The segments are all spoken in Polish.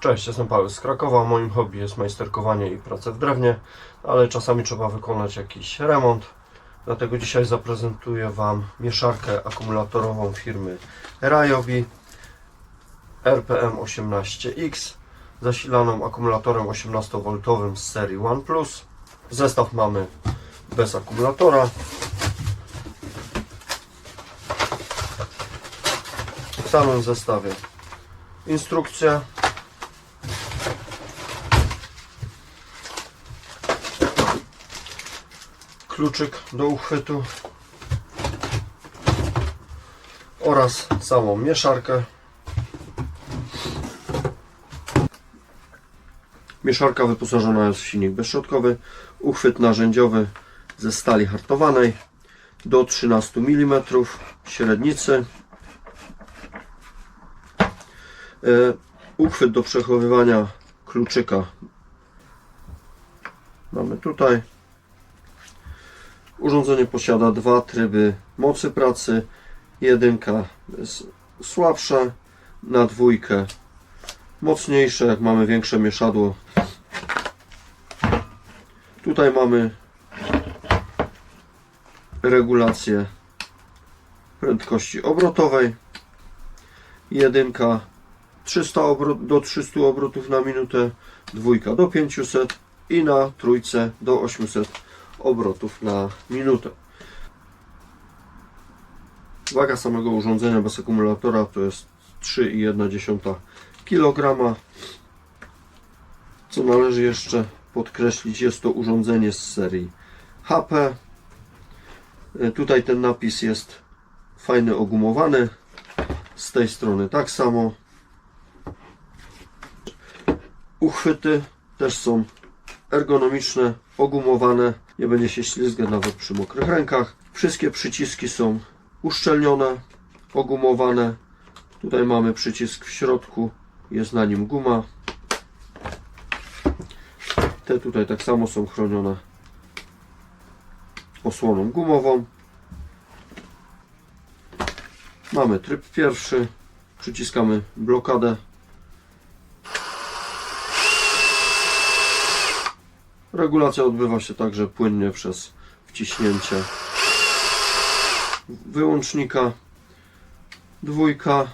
Cześć, jestem Paweł z Krakowa. Moim hobby jest majsterkowanie i prace w drewnie, ale czasami trzeba wykonać jakiś remont. Dlatego dzisiaj zaprezentuję Wam mieszarkę akumulatorową firmy Ryobi RPM 18X zasilaną akumulatorem 18V z serii OnePlus. Zestaw mamy bez akumulatora. W samym zestawie instrukcja kluczyk do uchwytu oraz samą mieszarkę. Mieszarka wyposażona jest w silnik bezszczotkowy, uchwyt narzędziowy ze stali hartowanej do 13 mm średnicy. E, Uchwyt do przechowywania kluczyka mamy tutaj. Urządzenie posiada dwa tryby mocy pracy. Jedynka jest słabsza, na dwójkę mocniejsze, jak mamy większe mieszadło. Tutaj mamy regulację prędkości obrotowej. Jedynka 300 obrot, do 300 obrotów na minutę, dwójka do 500 i na trójce do 800 obrotów na minutę. Waga samego urządzenia bez akumulatora to jest 3,1 kg. Co należy jeszcze podkreślić, jest to urządzenie z serii HP. E, Tutaj ten napis jest fajny ogumowany. Z tej strony tak samo. Uchwyty też są ergonomiczne, ogumowane, nie będzie się ślizgać nawet przy mokrych rękach. Wszystkie przyciski są uszczelnione, ogumowane. Tutaj mamy przycisk w środku, jest na nim guma. Te tutaj tak samo są chronione osłoną gumową. Mamy tryb pierwszy, przyciskamy blokadę Regulacja odbywa się także płynnie przez wciśnięcie wyłącznika. Dwójka.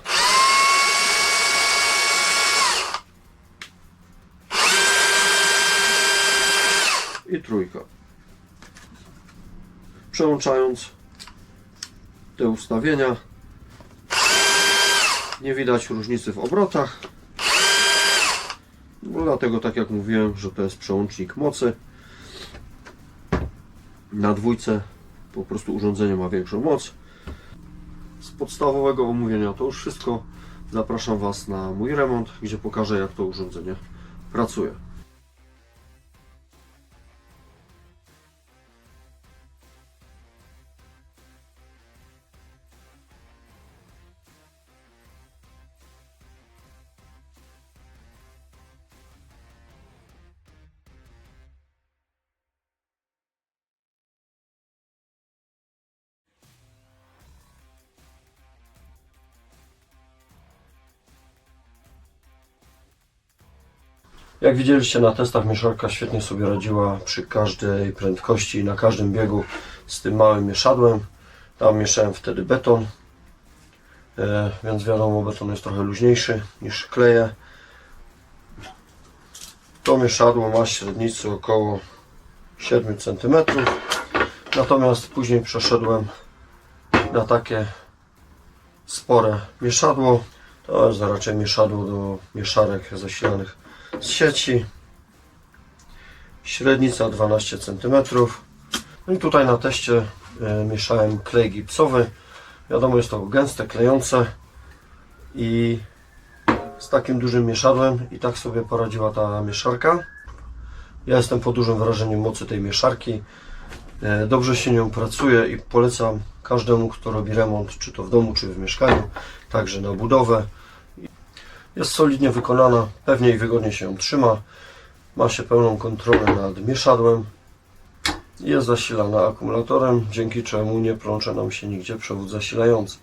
I trójka. Przełączając te ustawienia, nie widać różnicy w obrotach. No, dlatego, tak jak mówiłem, że to jest przełącznik mocy. Na dwójce po prostu urządzenie ma większą moc. Z podstawowego omówienia to już wszystko. Zapraszam Was na mój remont, gdzie pokażę jak to urządzenie pracuje. Jak widzieliście na testach, mieszarka świetnie sobie radziła przy każdej prędkości i na każdym biegu z tym małym mieszadłem. Tam mieszałem wtedy beton, e, więc wiadomo, beton jest trochę luźniejszy niż kleje. To mieszadło ma średnicę około 7 cm. Natomiast później przeszedłem na takie spore mieszadło. To jest raczej mieszadło do mieszarek zasilanych z sieci. Średnica 12 cm. No i tutaj na teście e, mieszałem klej gipsowy. Wiadomo, jest to gęste, klejące i z takim dużym mieszadłem i tak sobie poradziła ta mieszarka. Ja jestem pod dużym wrażeniem mocy tej mieszarki. E, Dobrze się nią pracuje i polecam każdemu, kto robi remont, czy to w domu, czy w mieszkaniu, także na budowę. Jest solidnie wykonana, pewnie i wygodnie się ją trzyma. Ma się pełną kontrolę nad mieszadłem. Jest zasilana akumulatorem, dzięki czemu nie plącze nam się nigdzie przewód zasilający.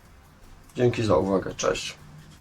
Dzięki za uwagę, cześć.